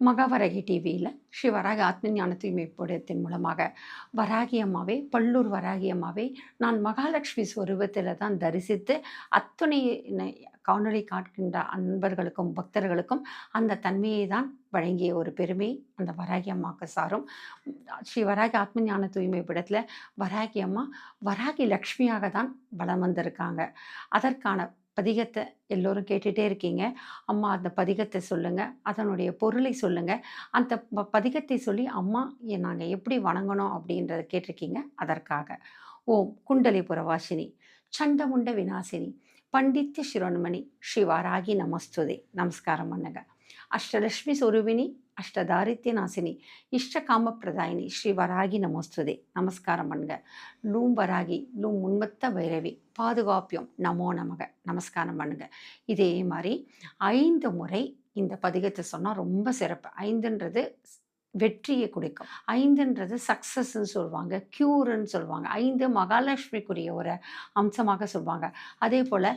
மகாவரகி டிவியில் ஸ்ரீ வராகி ஆத்ம ஞான மூலமாக வராகி அம்மாவே பல்லூர் வராகி அம்மாவே நான் மகாலட்சுமி ஸ்வரூபத்தில் தான் தரிசித்து அத்துணை ந- காணொளி காட்கின்ற அன்பர்களுக்கும் பக்தர்களுக்கும் அந்த தன்மையை தான் வழங்கிய ஒரு பெருமை அந்த வராகி அம்மாவுக்கு சாரும். ஸ்ரீ வராகி ஆத்ம ஞான தூய்மை பீடத்தில் வராகி அம்மா வராகி லக்ஷ்மியாக தான் வலம் வந்திருக்காங்க. அதற்கான பதிகத்தை எல்லோரும் கேட்டுகிட்டே இருக்கீங்க. அம்மா அந்த பதிகத்தை சொல்லுங்கள் அதனுடைய பொருளை சொல்லுங்கள் அந்த ப- பதிகத்தை சொல்லி அம்மா நாங்கள் எப்படி வணங்கணும்? அப்படின்றத கேட்டிருக்கீங்க. அதற்காக. ஓம் குண்டலிபுர வாசினி சண்டமுண்ட வினாசினி பண்டித்ய சிரோன்மணி ஸ்ரீவாராகி நமஸ்துதே. நமஸ்காரம் பண்ணுங்கள் அஷ்டலட்சுமி சொரூபிணி அஷ்டதாரித்ய நாசினி இஷ்டகாம பிரதாயினி ஸ்ரீ வராகி நமோஸ்துதே நமஸ்காரம் பண்ணுங்க லூம் வராகி லூம் உன்மத்த வைரவி பாதுகாப்பியம் நமோ நமக நமஸ்காரம் பண்ணுங்க இதே மாதிரி ஐந்து முறை இந்த பதிகத்தை சொன்னால் ரொம்ப சிறப்பு ஐந்துன்றது வெற்றியை கொடுக்கும். ஐந்துன்றது சக்ஸஸ்ன்னு சொல்லுவாங்க க்யூர்ன்னு சொல்லுவாங்க ஐந்து மகாலட்சுமிக்குரிய ஒரு அம்சமாக சொல்லுவாங்க அதே போல்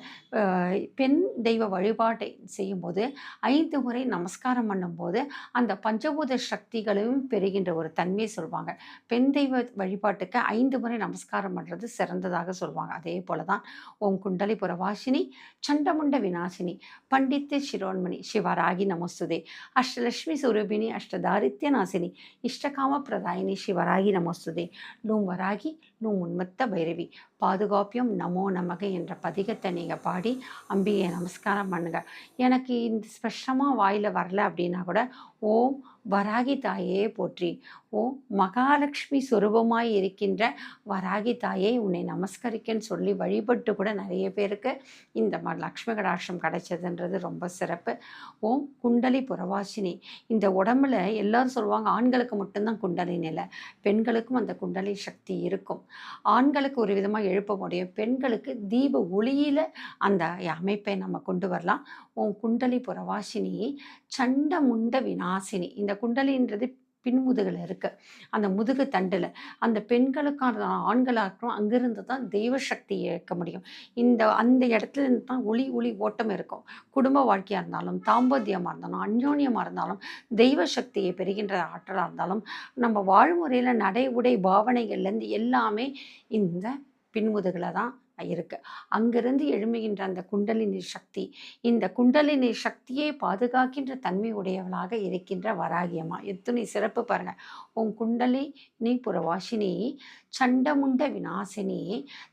பெண் தெய்வ வழிபாட்டை செய்யும்போது ஐந்து முறை நமஸ்காரம் பண்ணும்போது அந்த பஞ்சபூத சக்திகளையும் பெறுகின்ற ஒரு தன்மையை சொல்லுவாங்க பெண் தெய்வ வழிபாட்டுக்கு ஐந்து முறை நமஸ்காரம் பண்ணுறது சிறந்ததாக சொல்லுவாங்க அதே போல தான் ஓம் குண்டலிபுர வாசினி சண்டமுண்ட விநாசினி பண்டித்த சிரோன்மணி சிவராகி நமஸ்துதே அஷ்டலட்சுமி சுரூபிணி அஷ்டதாரித்ய நாசினி இஷ்டகாம பிரதாயினி சிவராகி நமஸ்துதே லூம் வராகி லூம் உன்மத்த பைரவி பாதுகாப்பியும் நமோ நமக என்ற பதிகத்தை நீங்கள் பாடி அம்பியை நமஸ்காரம் பண்ணுங்க. எனக்கு இந்த ஸ்பெஷமாக வாயில் வரல அப்படின்னா கூட ஓம் வராகி தாயே போற்றி. ஓ மகாலட்சுமி சுரூபமாய் இருக்கின்ற வராகி தாயை உன்னை நமஸ்கரிக்கன்னு சொல்லி வழிபட்டு கூட நிறைய பேருக்கு இந்த ம லக்ஷ்மி கடாட்சம் கிடைச்சதுன்றது ரொம்ப சிறப்பு. ஓம் குண்டலி புறவாசினி. இந்த உடம்புல எல்லாரும் சொல்லுவாங்க ஆண்களுக்கு மட்டும்தான் குண்டலி நிலை பெண்களுக்கும் அந்த குண்டலி சக்தி இருக்கும். ஆண்களுக்கு ஒரு விதமாக எழுப்ப முடியும் பெண்களுக்கு தீப ஒளியில் அந்த அமைப்பை நம்ம கொண்டு வரலாம். உன் குண்டலி புறவாசினி சண்ட முண்ட விநாசினி இந்த குண்டலின்றது பின்முதுகில் இருக்கு. அந்த முதுகு தண்டில். அந்த பெண்களுக்கான ஆண்களாகட்டும் அங்கிருந்து தான் தெய்வ சக்தி இயக்க முடியும். இந்த அந்த இடத்துல இருந்து தான் ஒளி ஒளி ஓட்டம் இருக்கும். குடும்ப வாழ்க்கையாக இருந்தாலும் தாம்பத்தியமாக இருந்தாலும் அந்யோன்யமாக இருந்தாலும் தெய்வ சக்தியை பெறுகின்ற ஆற்றலாக இருந்தாலும் நம்ம வாழ்முறையில் நடை உடை பாவனைகள்லேருந்து எல்லாமே இந்த பின்முதுகில் தான் இருக்கு. அங்கிருந்து எழும்புகின்ற அந்த குண்டலினி சக்தி இந்த குண்டலினி சக்தியை பாதுகாக்கின்ற தன்மை உடையவளாக இருக்கின்ற வராகியம்மா. எத்தனை சிறப்பு பாருங்க. உன் குண்டலினி புறவாசினி சண்டமுண்ட விநாசினி.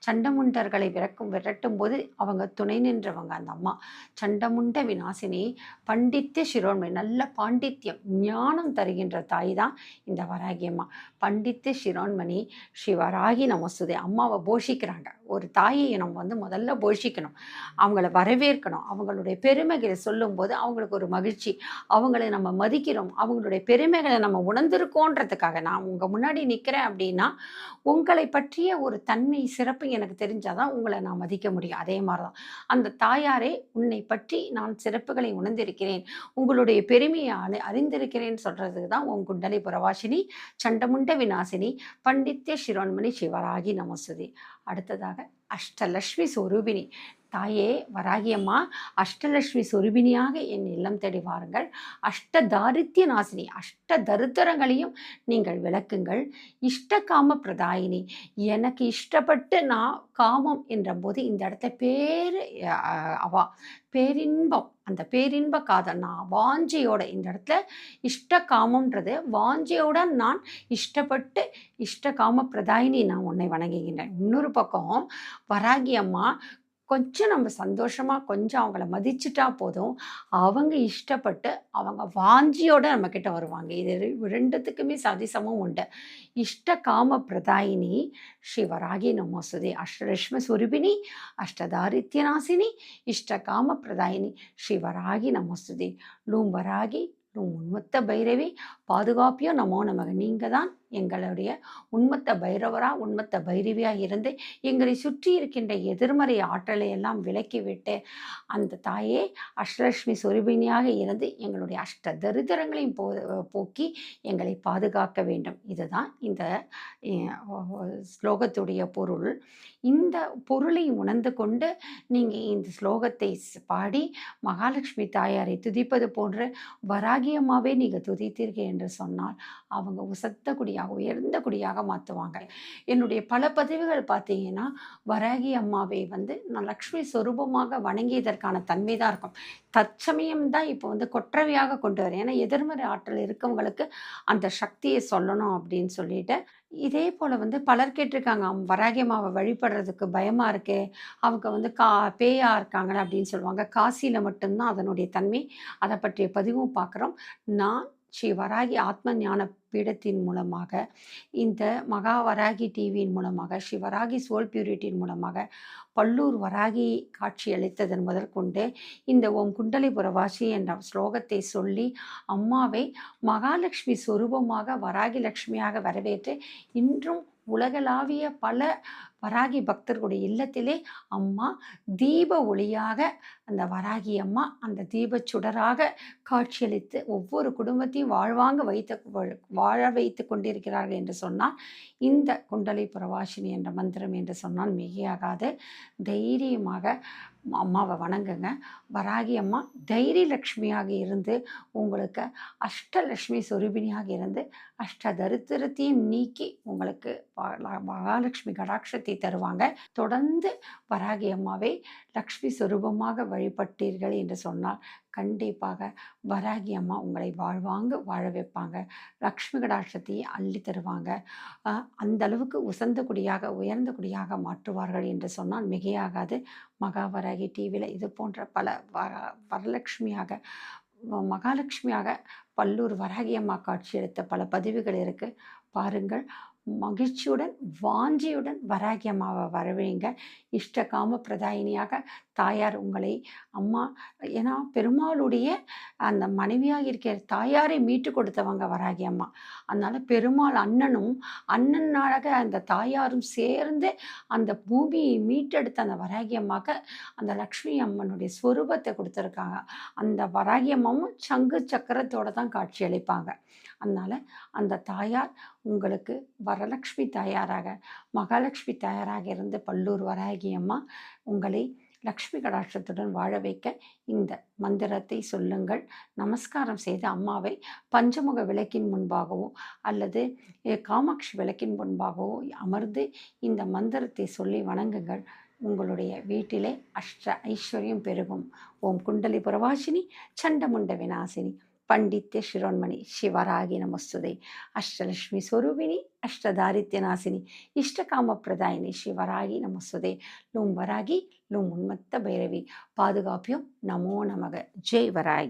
சண்டமுண்டர்களை விரக்கும் விரட்டும் போது அவங்க துணை நின்றவங்க அந்த அம்மா. சண்டமுண்ட விநாசினி பண்டித்ய சிரோன்மை நல்ல பாண்டித்யம் ஞானம் தருகின்ற தாய் தான் இந்த வராகியம்மா. பண்டித்ய சிரோன்மணி ஸ்ரீ வராகி நமசுதே அம்மாவை போஷிக்கிறாங்க. ஒரு தாய் நம்ம வந்து முதல்ல போஷிக்கணும். அவங்கள வரவேற்கணும். அவங்களுடைய பெருமைகளை சொல்லும்போது அவங்களுக்கு ஒரு மகிழ்ச்சி. அவங்களை நம்ம மதிக்கிறோம். அவங்களுடைய பெருமைகளை நம்ம உணர்ந்திருக்கோன்றதுக்காக நான் உங்கள் முன்னாடி நிற்கிறேன் அப்படின்னா உங்களை பற்றிய ஒரு தன்மை சிறப்பு எனக்கு தெரிஞ்சாதான் உங்களை நான் மதிக்க முடியும். அதே மாதிரி தான் அந்த தாயாரே உன்னை பற்றி நான் சிறப்புகளை உணர்ந்திருக்கிறேன். உங்களுடைய பெருமையை அறி- அறிந்திருக்கிறேன் சொல்கிறதுக்கு தான் உன் குண்டலி புறவாசினி சண்டமுண்ட விநாசினி பண்டித்ய சிரோன்மணி சிவராகி நமசுதி அடுத்ததாக அஷ்டலக்ஷ்மி சொரூபினி. தாயே வராகியம்மா அஷ்டலட்சுமி சொரூபிணியாக என் இல்லம் தேடி வாருங்கள். அஷ்டதாரித்ய நாசினி அஷ்ட தருத்திரங்களையும் நீங்கள் விளக்குங்கள். இஷ்டகாம பிரதாயினி எனக்கு இஷ்டப்பட்டு நான் காமம் என்ற போது இந்த இடத்த பேர் அவா பேரின்பம் அந்த பேரின்ப காதல். நான் வாஞ்சியோட இந்த இடத்துல இஷ்ட வாஞ்சியோட நான் இஷ்டப்பட்டு இஷ்டகாம பிரதாயினி நான் உன்னை வணங்குகின்றேன். இன்னொரு பக்கம் வராகி அம்மா கொஞ்சம் நம்ம சந்தோஷமாக கொஞ்சம் அவங்கள மதிச்சுட்டா போதும். அவங்க இஷ்டப்பட்டு அவங்க வாஞ்சியோடு நம்மக்கிட்ட வருவாங்க. இது ரெண்டுத்துக்குமே சதிசமும் உண்டு. இஷ்ட காம பிரதாயினி ஸ்ரீவராகி நமோசுதே அஷ்டலட்சும சுரூபிணி அஷ்டதாரித்யநாசினி இஷ்ட காம பிரதாயினி ஸ்ரீவராகி நமோசுதே லூம் வராகி லூம் பைரவி பாதுகாப்பியோ நமோ நமக. நீங்கள் தான் எங்களுடைய உண்மத்த பைரவராக உண்மத்த பைரவியாக இருந்து எங்களை சுற்றி இருக்கின்ற எதிர்மறை ஆற்றலை எல்லாம் விலக்கிவிட்டு அந்த தாயே அஷ்டலட்சுமி சொருபினியாக இருந்து எங்களுடைய அஷ்ட தரித்திரங்களையும் போ போக்கி எங்களை பாதுகாக்க வேண்டும். இதுதான் இந்த ஸ்லோகத்துடைய பொருள். இந்த பொருளை உணர்ந்து கொண்டு நீங்கள் இந்த ஸ்லோகத்தை பாடி மகாலட்சுமி தாயாரை துதிப்பது போன்ற வராகியமாகவே நீங்கள் துதித்தீர்கள் என்று சொன்னால் அவங்க உசத்தக்கூடிய குடியாக உயர்ந்த குடியாக மாற்றுவாங்க என்னுடைய பல பதிவுகள் பார்த்தீங்கன்னா வராகி அம்மாவை வந்து நான் லக்ஷ்மி சொரூபமாக வணங்கியதற்கான தன்மை தான் இருக்கும். தற்சமயம் தான் இப்போ வந்து கொற்றவையாக கொண்டு வரேன் ஏன்னா எதிர்மறை ஆற்றல் இருக்கவங்களுக்கு அந்த சக்தியை சொல்லணும் அப்படின்னு சொல்லிட்டு இதே போல் வந்து பலர் கேட்டிருக்காங்க "அம், வராகி அம்மாவை வழிபடுறதுக்கு பயமாக இருக்கே? அவங்க வந்து கா பேயாக இருக்காங்க அப்படின்னு சொல்லுவாங்க. காசியில் மட்டும்தான் அதனுடைய தன்மை. அதை பற்றிய பதிவும் பார்க்குறோம். நான் ஸ்ரீ வராகி ஆத்ம ஞான பீடத்தின் மூலமாக இந்த மகா வராகி டிவியின் மூலமாக ஸ்ரீ சோல் பியூரிட்டியின் மூலமாக பல்லூர் வராகி காட்சி அளித்ததன் முதற்கொண்டு இந்த ஓம் குண்டலிபுரவாசி என்ற ஸ்லோகத்தை சொல்லி அம்மாவை மகாலட்சுமி சொரூபமாக வராகி லட்சுமியாக வரவேற்று இன்றும் உலகளாவிய பல வராகி பக்தர்களுடைய இல்லத்திலே அம்மா தீப ஒளியாக அந்த வராகி அம்மா அந்த தீபச் சுடராக காட்சியளித்து ஒவ்வொரு குடும்பத்தையும் வாழ்வாங்க வைத்த வாழ வைத்து கொண்டிருக்கிறார்கள் என்று சொன்னால் இந்த குண்டலை புரவாசினி என்ற மந்திரம் என்று சொன்னால் மிகையாகாது. தைரியமாக அம்மாவை வணங்குங்க. வராகி அம்மா தைரிய லக்ஷ்மியாக இருந்து உங்களுக்கு அஷ்டலக்ஷ்மி சொரூபிணியாக இருந்து அஷ்ட தரித்திரத்தையும் நீக்கி உங்களுக்கு மகாலட்சுமி கடாட்சத்தை தருவாங்க. தொடர்ந்து வராகி அம்மாவை லக்ஷ்மி சொரூபமாக வழிபட்டீர்கள் என்று சொன்னால் கண்டிப்பாக வராகி அம்மா உங்களை வாழ்வாங்க வாழ வைப்பாங்க. லக்ஷ்மி கடாட்சத்தையே அள்ளி தருவாங்க. அந்த அளவுக்கு உசந்த குடியாக உயர்ந்த குடியாக மாற்றுவார்கள் என்று சொன்னால் மிகையாகாது. மகாவராகி டிவியில் இது போன்ற பல வ வரலட்சுமியாக மகாலட்சுமியாக பல்லூர் வராகியம்மா காட்சி எடுத்த பல பதிவுகள் இருக்குது பாருங்கள். மகிழ்ச்சியுடன் வாஞ்சியுடன் வராகி அம்மாவை வரவேங்க. இஷ்ட காம பிரதாயினியாக தாயார் உங்களை அம்மா ஏன்னா பெருமாளுடைய அந்த மனைவியாக இருக்கிற தாயாரை மீட்டு கொடுத்தவங்க வராகி அம்மா. அதனால் பெருமாள் அண்ணனும் அண்ணனாக அந்த தாயாரும் சேர்ந்து அந்த பூமியை மீட்டெடுத்த அந்த வராகி அம்மாவுக்கு அந்த லக்ஷ்மி அம்மனுடைய ஸ்வரூபத்தை கொடுத்துருக்காங்க. அந்த வராகி அம்மாவும் சங்கு சக்கரத்தோட தான் காட்சி அளிப்பாங்க. அந்த தாயார் உங்களுக்கு வரலக்ஷ்மி தாயாராக மகாலட்சுமி தாயாராக இருந்து பல்லூர் வராகி அம்மா உங்களை லக்ஷ்மி கடாட்சத்துடன் வாழ வைக்க இந்த மந்திரத்தை சொல்லுங்கள். நமஸ்காரம் செய்து அம்மாவை பஞ்சமுக விளக்கின் முன்பாகவோ அல்லது காமாட்சி விளக்கின் முன்பாகவோ அமர்ந்து இந்த மந்திரத்தை சொல்லி வணங்குங்கள். உங்களுடைய வீட்டிலே அஷ்ட ஐஸ்வர்யம் பெருகும். ஓம் குண்டலி புரவாசினி சண்டமுண்ட விநாசினி. ಪಂಡಿತ್ಯ ಶಿರೋನ್ಮಣಿ ಶಿವರಾಗಿ ನಮಸ್ತುದೆ ಅಷ್ಟಲಕ್ಷ್ಮಿ ಸ್ವರೂಪಿಣಿ ಅಷ್ಟದಾರಿತ್ಯನಾಸಿನಿ ಇಷ್ಟಕಾಮಪ್ರದಾಯಿನಿ ಶಿವರಾಗಿ ನಮಸ್ತುದೆ ಲುಂಬರಾಗಿ ಲುಂ ಉನ್ಮತ್ತ ಭೈರವಿ. ಪಾದುಗಾಪ್ಯಂ ನಮೋ ನಮಗ ಜೈವರಾಗಿ